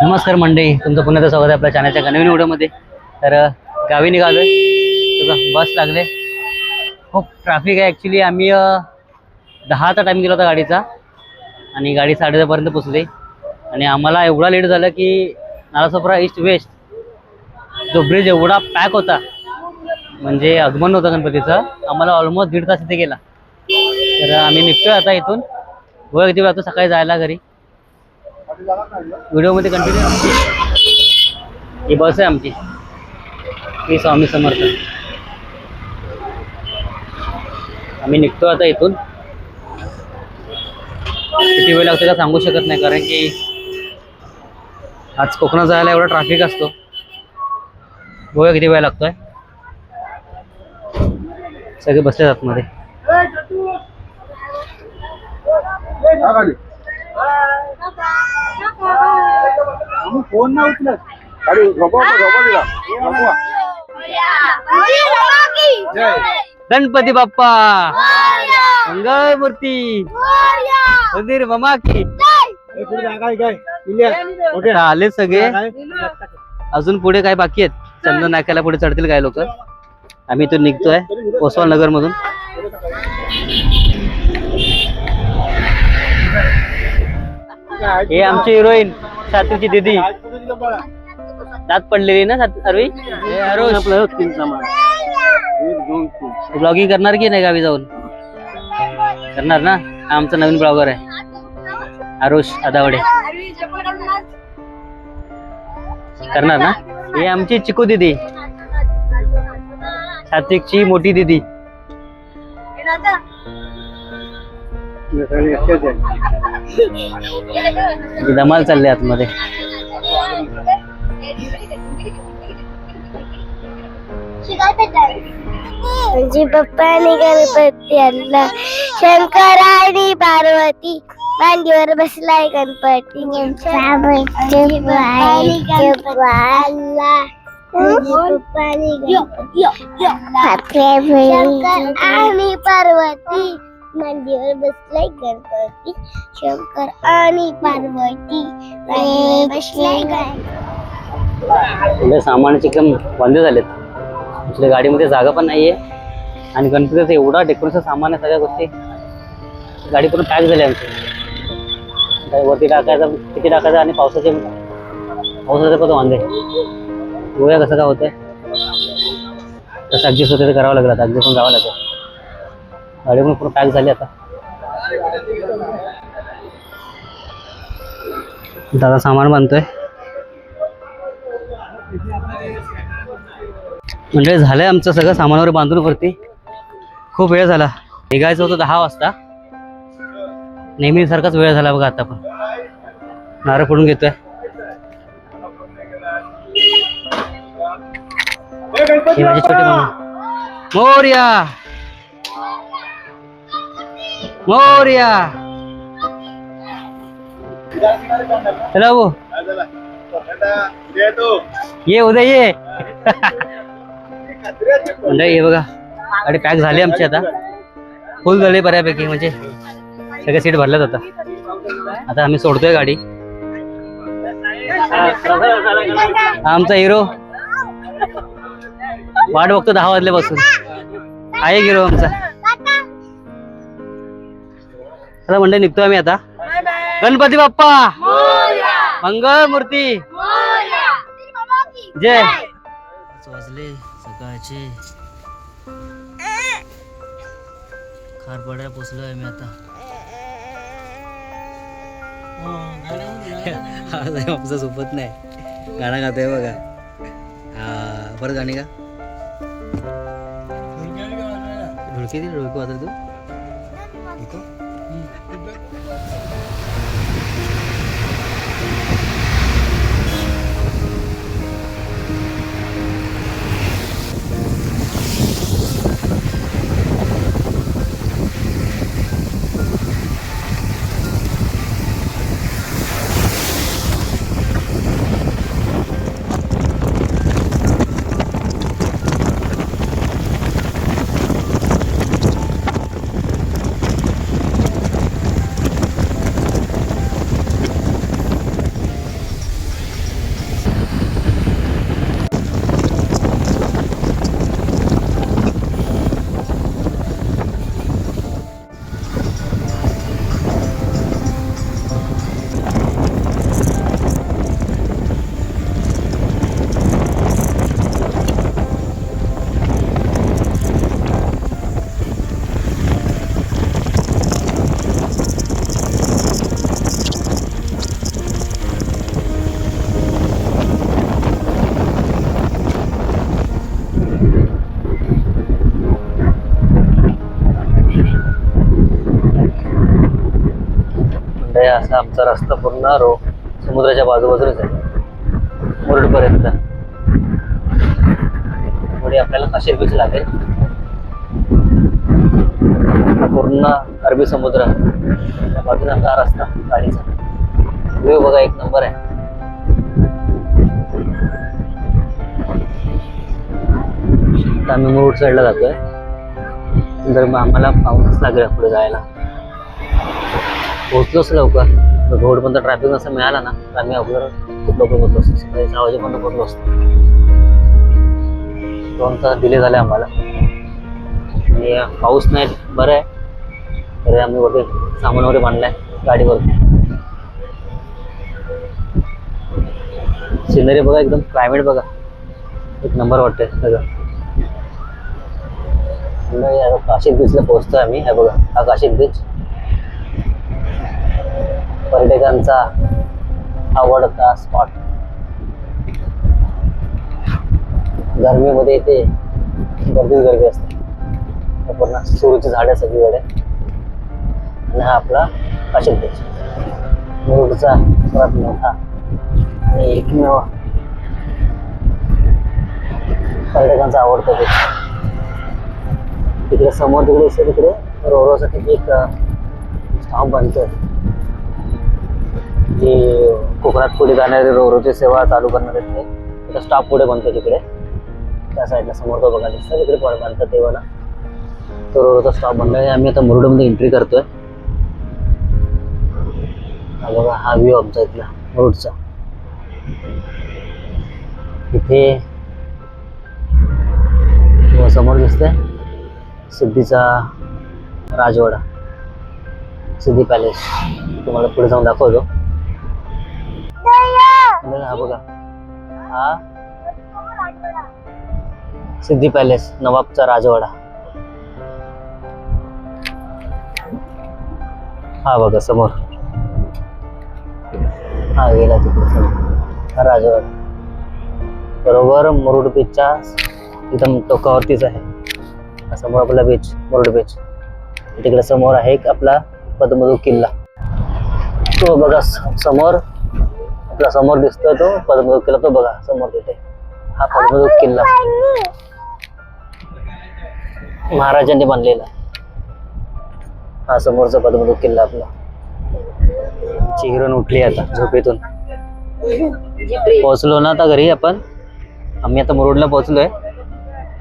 नमस्कार मंडळी तुमचं पुन्हा एकदा स्वागत आहे आपल्या चॅनलच्या नवीन व्हिडिओमध्ये. तर गावी निघालो आहे बस लागले. खूप ट्रॅफिक आहे ॲक्च्युली आम्ही दहाचा टाईम गेला होता गाडीचा. आणि गाडी साडेदहापर्यंत पोचली. आणि आम्हाला एवढा लेट झाला की नालासोपरा ईस्ट वेस्ट जो ब्रिज एवढा पॅक होता. म्हणजे आगमन होतं गणपतीचं. आम्हाला ऑलमोस्ट दीड तास इथे गेला. तर आम्ही निघतोय आता इथून. बघा किती वेळ लागतो? सकाळी जायला घरी. व्हिडिओमध्ये कंटिन्यू ही बस आहे आमची. ही स्वामी समर्थ. आम्ही निघतो आता इथून. किती वेळ लागतो का सांगू शकत नाही कारण की आज कोकणात जायला एवढा ट्रॅफिक असतो. बघूया किती वेळ लागतोय. सगळे बसले आतमध्ये. फोन ना उचलत. अरे झोपा झोपा दिला झोपवा. जय गणपती बाप्पा. मंगळ मूर्ती मंदिर मामा की. काय ओके. आले सगळे? अजून पुढे काय बाकी आहेत? चंदन नाक्याला पुढे चढतील काय लोक? आम्ही इथून निघतोय. ओसवाल नगर मधून हे आमची हिरोईन सातवीची दीदी. दात पडलेली ना सात अरवी? हे आरुष ब्लॉगिंग करणार की नाही गावी जाऊन? करणार ना? आमचा नवीन ब्लॉगर आहे. आरुष आदावडे. करणार ना? ही आमची चिकू दिदी. सात्विकची मोठी दिदी. ही धमाल चालली आतमध्ये. म्हणजे पप्पा आणि गणपती आणला शंकर आणि पार्वती मांडीवर बसलाय गणपती. शंकर आणि पार्वती. मांडीवर बसलाय गणपती शंकर आणि पार्वती. बसलाय गणपती म्हणजे सामानाचे एकदम बंद झालेत. आपल्या गाडीमध्ये जागा पण नाहीये. आणि गणपतीचं एवढा डेकोरेशन सामान आहे सगळ्या गोष्टी. गाडी पूर्ण पॅक झाली आमची. वरती टाकायचं किती टाकायचं आणि पावसाचे पावसाचे पण वांदे बघूया कसं काय होतंय. कसं ॲडजस्ट होते ते करावं लागलं ॲडजस्ट जावं लागेल. गाडी पण पूर्ण पॅक झाली आता. दादा सामान बांधतोय. म्हणजे झालंय आमचं सगळं सामानावर बांधून वरती. खूप वेळ झाला. निघायचं होतं दहा वाजता. नेहमीसारखाच वेळ झाला बघा आता पण. नारळ फोडून घेतोय. माझी छोटी मामा. मोर्या! मोर्या चला भाऊ ये उद्या ये. म्हणजे ये बघा. अरे पॅक झाले आमची आता. फुल झाले बऱ्यापैकी म्हणजे सगळे सीट भरल्यात आता. आता आम्ही सोडतोय गाडी. आमचा हिरो वाट बघतो दहा वाजल्यापासून. आहे हिरो आमचा. चला म्हणजे निघतोय आम्ही आता. गणपती बाप्पा. मंगळ मूर्ती. जय. वाजले सकाळचे. खारपाड्या पोचलोय मी आता. आज आहे आमचा झोपत नाही. गाणं गातोय बघा. हा परत गाणी का ढोलकी दिली ढोलकी वाजल तू. नको? असा आमचा रस्ता पूर्ण रो समुद्राच्या बाजूबाजूनच आहे. मुरुडपर्यंत. पुढे आपल्याला काशीर बीच लागेल. पूर्ण अरबी समुद्र त्या बाजूने आपला हा रस्ता गाडीचा. व्ह्यू बघा एक नंबर आहे. आम्ही मुरुड साईडला जातोय. तर मग आम्हाला पाऊसच लागेल पुढे जायला. पोहोचलोच लवकर. रोडपर्यंत ट्रॅफिक असं मिळाला ना तर आम्ही अगोदर खूप लवकर पोहोचलो असतो. सकाळी सहा वाजेपर्यंत पोहोचलो असतो. दोन तास डिले झाले आम्हाला. आणि पाऊस नाही बरं आहे. तरी आम्ही वरती सामान वगैरे बांधलाय गाडीवर. सिनरी बघा एकदम क्लायमेट बघा. एक नंबर वाटतंय सगळं. नाही, बीचला पोहोचतोय आम्ही. हे बघा हा काशिक बीच पर्यटकांचा आवडता स्पॉट गरमीमध्ये इथे गर्दीच गर्दी असते. पूर्ण सुरूची झाडं सगळीकडे आणि हा आपला काशिद बीच मुरुडचा सर्वात मोठा आणि एकमेव पर्यटकांचा आवडता बीच तिकडे समोर तिकडे तिकडे रोरोसाठी एक स्टॉप बनतोय. जी कोकणात पुढे जाणारे रोरोची सेवा चालू करणार आहेत ते. तिथं स्टॉप पुढे बनतो तिकडे. त्या साईडला समोर तो बघा दिसतं. तिकडे पुढे बांधतात तेव्हा ना तो रोरोचा स्टॉप बनला आहे. आम्ही आता मुरुडमध्ये एंट्री करतोय. हा बघा हा व्ह्यू आमचा इथला मुरुडचा. इथे समोर दिसतंय सिद्धीचा राजवाडा सिद्धी पॅलेस तुम्हाला पुढे जाऊन दाखवतो. आणि हा बघा. हा? सिद्धी पॅलेस नवाबचा राजवाडा. हा बघा समोर. हा गेला तिकडे राजवाडा. बरोबर मुरुड बीचच्या एकदम टोकावरतीच आहे. समोर आपला बीच मुरुड बीच तिकडे समोर आहे एक आपला पद्मदू किल्ला. तो बघा समोर आपला समोर दिसतोय तो पद्मदूत किल्ला. तो बघा समोर तिथे. हा पद्मदूत किल्ला. महाराजांनी बांधलेला हा समोरचा पद्मदूत किल्ला आपला. चिहरून उठली आता झोपेतून. पोहोचलो ना आता घरी आपण. आम्ही आता मुरुडला पोहोचलोय.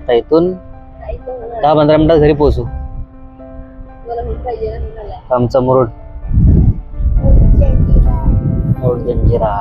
तर इथून दहा पंधरा मिनिटात घरी पोहोचू. आमचा मुरुड. मुरुड जंजिरा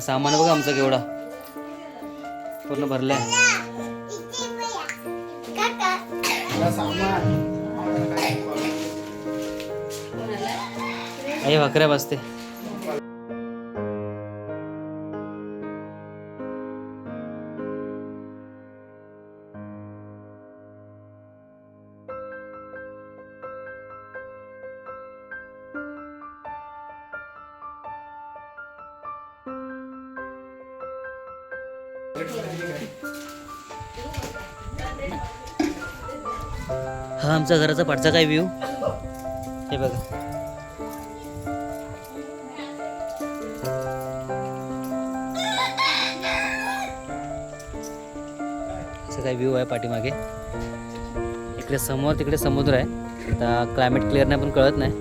सामान बघा आमचं केवढा. पूर्ण भरलं आहे आई भाकऱ्या बसते हा आमच्या घराचा पाठचा काय व्ह्यू हे बघा. असं काय व्ह्यू आहे पाठीमागे? इकडे समोर तिकडे समुद्र आहे. आता क्लायमेट क्लिअर नाही पण कळत नाही.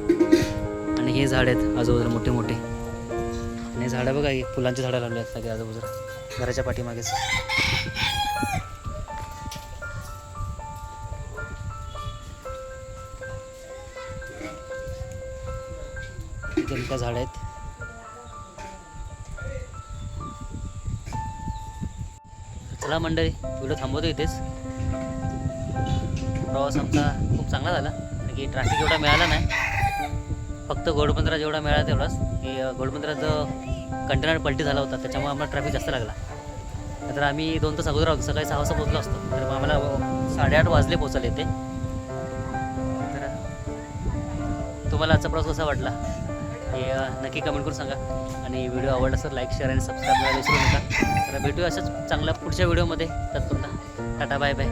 आणि हे झाड आहेत आजूबाजूला मोठे मोठे आणि झाडं बघा फुलांची झाडं लावली आहेत सगळे आजूबाजूला. घराच्या पाठीमागेच इथे काय झाड आहेत. चला मंडळी व्हिडिओ थांबवतो इथेच. प्रवास आमचा खूप चांगला झाला. कारण की ट्रॅफिक एवढा मिळाला नाही. फक्त गोडबंदरा जेवढा मिळाला तेवढाच. की घोडबंदराचं कंटेनर पलटी झाला होता त्याच्यामुळे आम्हाला ट्रॅफिक जास्त लागला. तर आम्ही दोन तास अगोदर आहोत सकाळी सहा वाजता पोहोचलो असतो. तर मग आम्हाला साडेआठ वाजले पोचायला येते. तर तुम्हाला आजचा प्रवास कसा वाटला? हे नक्की कमेंट करून सांगा. आणि व्हिडिओ आवडला तर लाईक शेअर आणि सबस्क्राईब करायला विसरू नका. तर भेटूया असंच चांगल्या पुढच्या व्हिडिओमध्ये तत्पुरता टाटा बाय बाय